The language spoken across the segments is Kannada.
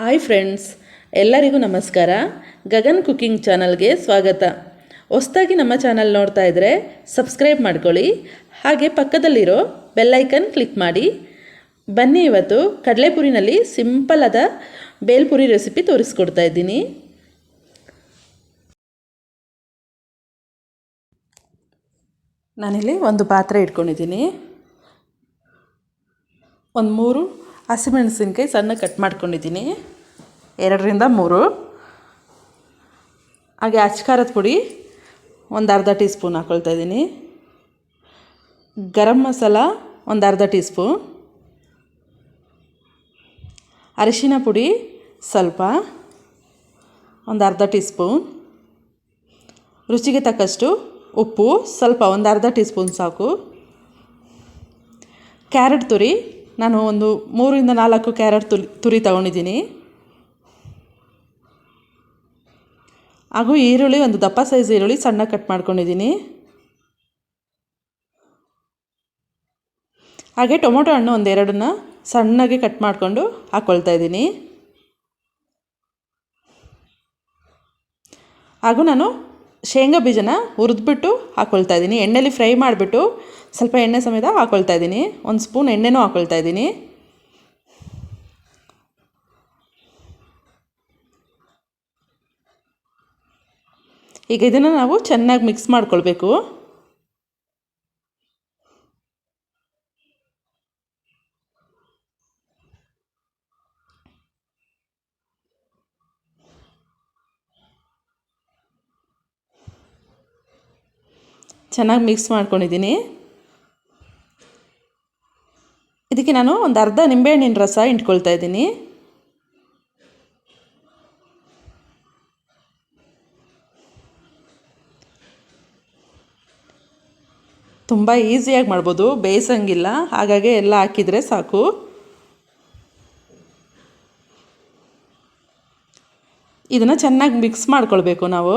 ಹಾಯ್ ಫ್ರೆಂಡ್ಸ್ ಎಲ್ಲರಿಗೂ ನಮಸ್ಕಾರ. ಗಗನ್ ಕುಕಿಂಗ್ ಚಾನಲ್ಗೆ ಸ್ವಾಗತ. ಹೊಸ್ದಾಗಿ ನಮ್ಮ ಚಾನಲ್ ನೋಡ್ತಾ ಇದ್ದರೆ ಸಬ್ಸ್ಕ್ರೈಬ್ ಮಾಡ್ಕೊಳ್ಳಿ. ಹಾಗೆ ಪಕ್ಕದಲ್ಲಿರೋ ಬೆಲ್ಲೈಕನ್ ಕ್ಲಿಕ್ ಮಾಡಿ. ಬನ್ನಿ ಇವತ್ತು ಕಡಲೆಪುರಿನಲ್ಲಿ ಸಿಂಪಲ್ ಆದ ಬೇಲ್ಪುರಿ ರೆಸಿಪಿ ತೋರಿಸ್ಕೊಡ್ತಾ ಇದ್ದೀನಿ. ನಾನಿಲ್ಲಿ ಒಂದು ಪಾತ್ರೆ ಇಟ್ಕೊಂಡಿದ್ದೀನಿ. ಒಂದು ಮೂರು ಹಸಿಮೆಣಸಿನ್ಕಾಯಿ ಸಣ್ಣ ಕಟ್ ಮಾಡ್ಕೊಂಡಿದ್ದೀನಿ. ಎರಡರಿಂದ ಮೂರು. ಹಾಗೆ ಅಚ್ಕಾರದ ಪುಡಿ ಒಂದು ಅರ್ಧ ಟೀ ಸ್ಪೂನ್ ಹಾಕ್ಕೊಳ್ತಾ ಇದ್ದೀನಿ. ಗರಂ ಮಸಾಲ ಒಂದು ಅರ್ಧ ಟೀ ಸ್ಪೂನ್. ಅರಿಶಿನ ಪುಡಿ ಸ್ವಲ್ಪ ಒಂದು ಅರ್ಧ ಟೀ ಸ್ಪೂನ್. ರುಚಿಗೆ ತಕ್ಕಷ್ಟು ಉಪ್ಪು ಸ್ವಲ್ಪ ಒಂದು ಅರ್ಧ ಟೀ ಸ್ಪೂನ್ ಸಾಕು. ಕ್ಯಾರೆಟ್ ತುರಿ ನಾನು ಒಂದು ಮೂರಿಂದ ನಾಲ್ಕು ಕ್ಯಾರೆಟ್ ತುರಿ ತುರಿ ತಗೊಂಡಿದ್ದೀನಿ. ಹಾಗೂ ಈರುಳ್ಳಿ, ಒಂದು ದಪ್ಪ ಸೈಜ್ ಈರುಳ್ಳಿ ಸಣ್ಣ ಕಟ್ ಮಾಡ್ಕೊಂಡಿದ್ದೀನಿ. ಹಾಗೆ ಟೊಮೊಟೊ ಹಣ್ಣು ಒಂದೆರಡನ್ನ ಸಣ್ಣಗೆ ಕಟ್ ಮಾಡಿಕೊಂಡು ಹಾಕ್ಕೊಳ್ತಾ ಇದ್ದೀನಿ. ಹಾಗೂ ನಾನು ಶೇಂಗಾ ಬೀಜನ ಹುರಿದ್ಬಿಟ್ಟು ಹಾಕ್ಕೊಳ್ತಾ ಇದ್ದೀನಿ. ಎಣ್ಣೆಲಿ ಫ್ರೈ ಮಾಡಿಬಿಟ್ಟು ಸ್ವಲ್ಪ ಎಣ್ಣೆ ಸಮೇತ ಹಾಕ್ಕೊಳ್ತಾ ಇದ್ದೀನಿ. ಒಂದು ಸ್ಪೂನ್ ಎಣ್ಣೆನೂ ಹಾಕ್ಕೊಳ್ತಾ ಇದ್ದೀನಿ. ಈಗ ಇದನ್ನು ನಾವು ಚೆನ್ನಾಗಿ ಮಿಕ್ಸ್ ಮಾಡ್ಕೊಳ್ಬೇಕು. ಚೆನ್ನಾಗಿ ಮಿಕ್ಸ್ ಮಾಡ್ಕೊಂಡಿದ್ದೀನಿ. ಇದಕ್ಕೆ ನಾನು ಒಂದು ಅರ್ಧ ನಿಂಬೆಹಣ್ಣಿನ ರಸ ಇಟ್ಕೊಳ್ತಾ ಇದ್ದೀನಿ. ತುಂಬ ಈಸಿಯಾಗಿ ಮಾಡ್ಬೋದು, ಬೇಯಿಸಂಗಿಲ್ಲ. ಹಾಗಾಗಿ ಎಲ್ಲ ಹಾಕಿದರೆ ಸಾಕು. ಇದನ್ನು ಚೆನ್ನಾಗಿ ಮಿಕ್ಸ್ ಮಾಡ್ಕೊಳ್ಬೇಕು ನಾವು.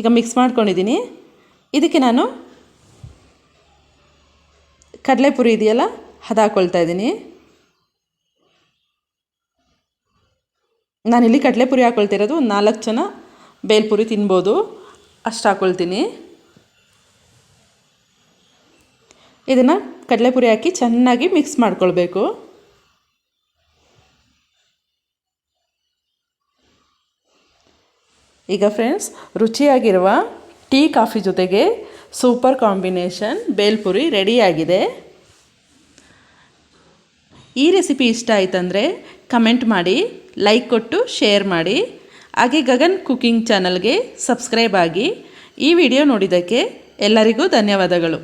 ಈಗ ಮಿಕ್ಸ್ ಮಾಡ್ಕೊಂಡಿದ್ದೀನಿ. ಇದಕ್ಕೆ ನಾನು ಕಡಲೆಪುರಿ ಇದೆಯಲ್ಲ, ಅದು ಹಾಕ್ಕೊಳ್ತಾ ಇದ್ದೀನಿ. ನಾನಿಲ್ಲಿ ಕಡಲೆಪುರಿ ಹಾಕ್ಕೊಳ್ತಿರೋದು ಒಂದು ನಾಲ್ಕು ಜನ ಬೇಲ್ಪುರಿ ತಿನ್ಬೋದು. ಅಷ್ಟು ಹಾಕ್ಕೊಳ್ತೀನಿ ಇದನ್ನು ಕಡಲೆಪುರಿ ಹಾಕಿ ಚೆನ್ನಾಗಿ ಮಿಕ್ಸ್ ಮಾಡ್ಕೊಳ್ಬೇಕು. ಈಗ ಫ್ರೆಂಡ್ಸ್ ರುಚಿಯಾಗಿರುವ ಟೀ ಕಾಫಿ ಜೊತೆಗೆ ಸೂಪರ್ ಕಾಂಬಿನೇಷನ್ ಬೇಲ್ಪುರಿ ರೆಡಿಯಾಗಿದೆ. ಈ ರೆಸಿಪಿ ಇಷ್ಟ ಆಯ್ತಂದರೆ ಕಮೆಂಟ್ ಮಾಡಿ, ಲೈಕ್ ಕೊಟ್ಟು, ಶೇರ್ ಮಾಡಿ. ಹಾಗೆ ಗಗನ್ ಕುಕಿಂಗ್ ಚಾನಲ್ಗೆ ಸಬ್ಸ್ಕ್ರೈಬ್ ಆಗಿ ಈ ವಿಡಿಯೋ ನೋಡಿದ್ದಕ್ಕೆ ಎಲ್ಲರಿಗೂ ಧನ್ಯವಾದಗಳು.